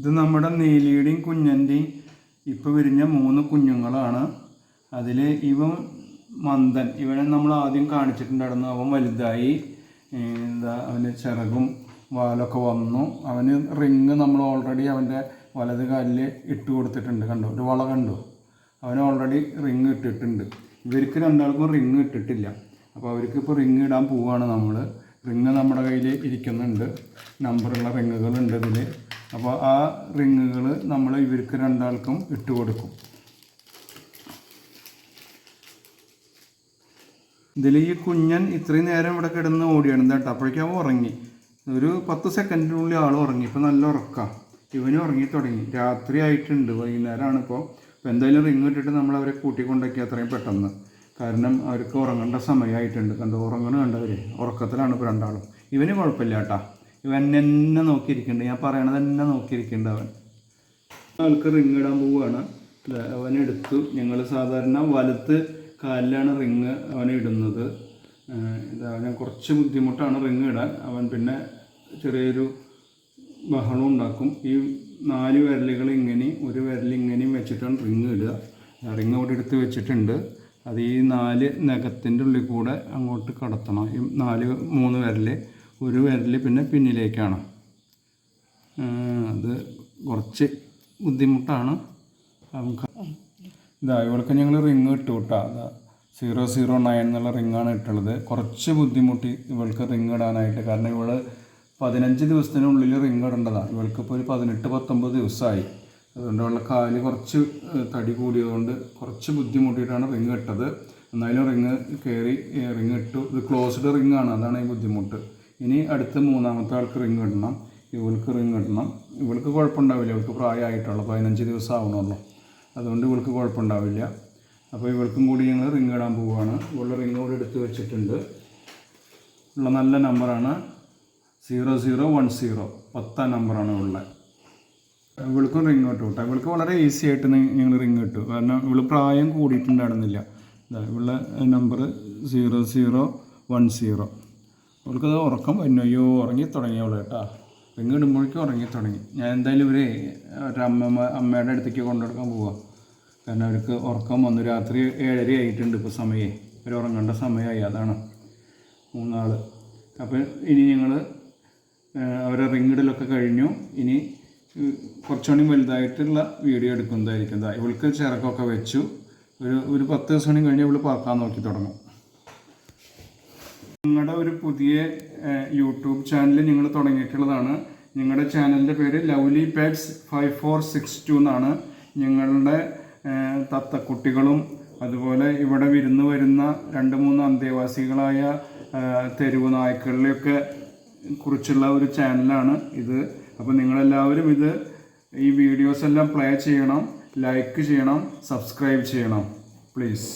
ഇത് നമ്മുടെ നീലിയുടെയും കുഞ്ഞന്റെയും ഇപ്പോൾ വിരിഞ്ഞ മൂന്ന് കുഞ്ഞുങ്ങളാണ്. അതിൽ ഇവൻ മന്ദൻ ഇവനെ നമ്മൾ ആദ്യം കാണിച്ചിട്ടുണ്ടായിരുന്നു. അവൻ വലുതായി എന്താ അവന് ചിറകും വാലൊക്കെ വന്നു. അവന് റിങ് നമ്മൾ ഓൾറെഡി അവന്റെ വലത് കാലിൽ ഇട്ട് കൊടുത്തിട്ടുണ്ട് കണ്ടോ? ഒരു വള കണ്ടോ? അവന് ഓൾറെഡി റിങ് ഇട്ടിട്ടുണ്ട്. ഇവർക്ക് രണ്ടാൾക്കും റിങ് ഇട്ടിട്ടില്ല. അപ്പോൾ അവർക്ക് ഇപ്പോൾ റിങ് ഇടാൻ പോവുകയാണ് നമ്മൾ റിങ് നമ്മുടെ കയ്യിൽ ഇരിക്കുന്നുണ്ട്. നമ്പറുള്ള റിങ്ങുകളുണ്ട് ഇതിൽ അപ്പോൾ ആ റിങ്ങുകൾ നമ്മൾ ഇവർക്ക് രണ്ടാൾക്കും ഇട്ട് കൊടുക്കും. ഇതിൽ ഈ കുഞ്ഞൻ ഇത്രയും നേരം ഇവിടെ കിടന്ന് ഓടിയാണ്. കേട്ടോ. അപ്പോഴേക്കും അവൻ ഉറങ്ങി. ഒരു പത്ത് സെക്കൻഡിനുള്ളിൽ ആൾ ഉറങ്ങി. ഇപ്പം നല്ല ഉറക്കാം. ഇവനും ഉറങ്ങി തുടങ്ങി. രാത്രി ആയിട്ടുണ്ട്. വൈകുന്നേരമാണ് ഇപ്പോൾ ഇപ്പോൾ എന്തായാലും റിങ് ഇട്ടിട്ട് നമ്മൾ അവരെ കൂട്ടിക്കൊണ്ടാക്കി അത്രയും പെട്ടെന്ന്. കാരണം അവർക്ക് ഉറങ്ങേണ്ട സമയമായിട്ടുണ്ട്. കണ്ടു? ഉറങ്ങണ കണ്ടവർ ഉറക്കത്തിലാണ് ഇപ്പോൾ രണ്ടാളും. ഇവന് കുഴപ്പമില്ല കേട്ടാ. ഇവൻ എന്നെ നോക്കിയിരിക്കുന്നുണ്ട് ഞാൻ പറയണത് എന്നെ നോക്കിയിരിക്കുന്നുണ്ട് അവൻ. ആൾക്ക് റിങ് ഇടാൻ പോവുകയാണ് അവൻ എടുത്തു. ഞങ്ങൾ സാധാരണ വലത്ത് കാലിലാണ് റിങ് അവൻ ഇടുന്നത്. ഏഹ് ഇത് അവന് കുറച്ച് ബുദ്ധിമുട്ടാണ് റിങ് ഇടാൻ. അവൻ പിന്നെ ചെറിയൊരു ബഹളം ഉണ്ടാക്കും. ഈ നാല് വിരലുകൾ ഇങ്ങനെയും ഒരു വിരൽ ഇങ്ങനെയും വെച്ചിട്ടാണ് റിങ് ഇടുക. റിങ് അവിടെ എടുത്ത് വെച്ചിട്ടുണ്ട്. അത് ഈ നാല് നഖത്തിന്റെ ഉള്ളിൽ കൂടെ അങ്ങോട്ട് കടത്തണം. ഈ നാല് മൂന്ന് വിരൽ ഒരു വിരൽ പിന്നെ പിന്നിലേക്കാണ്. അത് കുറച്ച് ബുദ്ധിമുട്ടാണ്. നമുക്ക് ഇതാ ഇവൾക്ക് ഞങ്ങൾ റിങ് ഇട്ടു കേട്ടോ അതാ സീറോ സീറോ നയൻ എന്നുള്ള റിങ്ങാണ് ഇട്ടുള്ളത്. കുറച്ച് ബുദ്ധിമുട്ടി ഇവൾക്ക് റിങ് ഇടാനായിട്ട്. കാരണം ഇവൾ പതിനഞ്ച് ദിവസത്തിനുള്ളിൽ റിങ് ഇടേണ്ടതാണ് ഇവൾക്കിപ്പോൾ ഒരു പതിനെട്ട് പത്തൊമ്പത് ദിവസമായി അതുകൊണ്ട് അവളുടെ കാൽ കുറച്ച് തടി കൂടിയതുകൊണ്ട് കുറച്ച് ബുദ്ധിമുട്ടിയിട്ടാണ് റിങ് ഇട്ടത്. എന്നാലും റിങ് കയറി റിങ് ഇട്ടു. ഇത് ക്ലോസ്ഡ് റിങ് ആണ് അതാണ് ഈ ബുദ്ധിമുട്ട്. ഇനി അടുത്ത മൂന്നാമത്തെ ആൾക്ക് റിങ് ഇടണം. ഇവൾക്ക് റിങ് ഇടണം. ഇവൾക്ക് കുഴപ്പമുണ്ടാവില്ല. ഇവൾക്ക് പ്രായമായിട്ടുള്ളൂ. പതിനഞ്ച് ദിവസം ആവണമല്ലോ അതുകൊണ്ട് ഇവൾക്ക് കുഴപ്പമുണ്ടാവില്ല. അപ്പോൾ ഇവൾക്കും കൂടി ഞങ്ങൾ റിങ് ഇടാൻ പോവുകയാണ് ഇവളുടെ റിങ് കൂടി എടുത്ത് വെച്ചിട്ടുണ്ട്. ഉള്ള നല്ല നമ്പറാണ് സീറോ സീറോ വൺ സീറോ പത്താം നമ്പറാണ് ഉള്ളത് ഇവൾക്കും റിങ് ഇട്ടു കേട്ടോ. ഇവൾക്ക് വളരെ ഈസി ആയിട്ട് ഞങ്ങൾ റിങ് ഇട്ടു. കാരണം ഇവൾ പ്രായം കൂടിയിട്ടുണ്ടായിരുന്നില്ല. ഇവളുടെ number zero zero one zero അവൾക്കത് ഉറക്കം വരുന്നു അയ്യോ ഉറങ്ങി തുടങ്ങി അവൾ കേട്ടാ. ഉറങ്ങി തുടങ്ങി ഞാൻ എന്തായാലും ഇവരെ അമ്മ അമ്മയുടെ അടുത്തേക്ക് കൊണ്ടുകൊടുക്കാൻ പോവാം. കാരണം അവർക്ക് ഉറക്കം വന്നു. രാത്രി ഏഴര ആയിട്ടുണ്ട് ഇപ്പോൾ സമയേ. അവർ ഉറങ്ങേണ്ട സമയമായി. അതാണ് മൂന്നാൾ അപ്പോൾ ഇനി ഞങ്ങൾ അവരെ റിങ്ങിടലൊക്കെ കഴിഞ്ഞു. ഇനി കുറച്ചുകൂടി വലുതായിട്ടുള്ള വീഡിയോ എടുക്കുന്നതായിരിക്കും. ഇവൾക്ക് ചിറക്കൊക്കെ വെച്ചു. ഒരു ഒരു പത്ത് ദിവസം കഴിഞ്ഞ് ഇവൾ പറക്കാൻ നോക്കി തുടങ്ങും. നിങ്ങളുടെ ഒരു പുതിയ യൂട്യൂബ് ചാനൽ നിങ്ങൾ തുടങ്ങിയിട്ടുള്ളതാണ്. നിങ്ങളുടെ ചാനലിന്റെ പേര് lovely pets five four six two എന്നാണ്. നിങ്ങളുടെ തത്തക്കുട്ടികളും അതുപോലെ ഇവിടെ വിരുന്ന് വരുന്ന രണ്ട് മൂന്ന് അന്തേവാസികളായ തെരുവ് നായ്ക്കളിലെയൊക്കെ കുറിച്ചുള്ള ഒരു ചാനലാണ് ഇത്. അപ്പോൾ നിങ്ങളെല്ലാവരും ഇത് ഈ വീഡിയോസ് എല്ലാം പ്ലേ ചെയ്യണം ലൈക്ക് ചെയ്യണം സബ്സ്ക്രൈബ് ചെയ്യണം പ്ലീസ്.